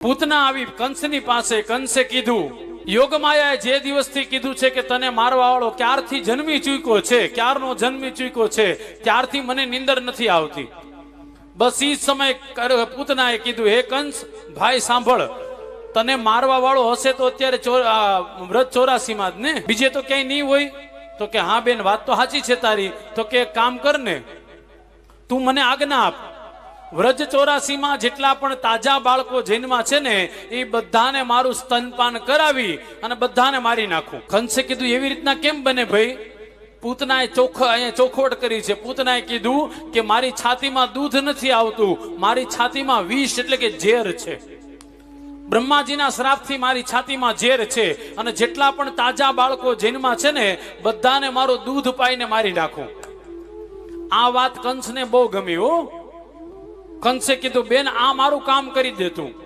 પૂતના આવી કંસની પાસે કંસે કીધું, યોગમાયાએ જે દિવસથી કીધું છે કે તને મારવા વાળો ક્યારથી જન્મી ચૂક્યો છે, ક્યારનો જન્મી ચૂક્યો છે, ત્યારથી મને નિંદર નથી આવતી. બસ ઈ સમય પૂતનાએ કીધું, હે કંસ, ભાઈ સાંભળ, તને મારવા વાળો હશે તો અત્યારે વ્રત ચોરાસીમાં જ ને? બીજે તો ક્યાંય નહીં હોય? તો કે, હા બેન, વાત તો સાચી છે તારી, તો કે કામ કર ને તું મને આજ્ઞા આપ વ્રજ ચોરાસીમાં જેટલા પણ તાજા બાળકો જેનમાં છે ને, એ બધાને મારું સ્તનપાન કરાવી અને બધાને મારી નાખું. કંસે કીધું, એવી રીતના કેમ બને ભાઈ? પૂતનાએ ચોખ, અહીંયા ચોખવટ કરી છે. પૂતનાએ કીધું કે મારી છાતીમાં દૂધ નથી આવતું. મારી છાતીમાં વિષ એટલે કે ઝેર છે. બ્રહ્માજીના શ્રાપથી મારી છાતીમાં ઝેર છે. અને જેટલા પણ તાજા બાળકો જેનમાં છે ને, બધાને મારું દૂધ પાઈને મારી નાખું. આ વાત કંસને બહુ ગમી હો. કંસે કીધું બેન આ મારું કામ કરી દે તું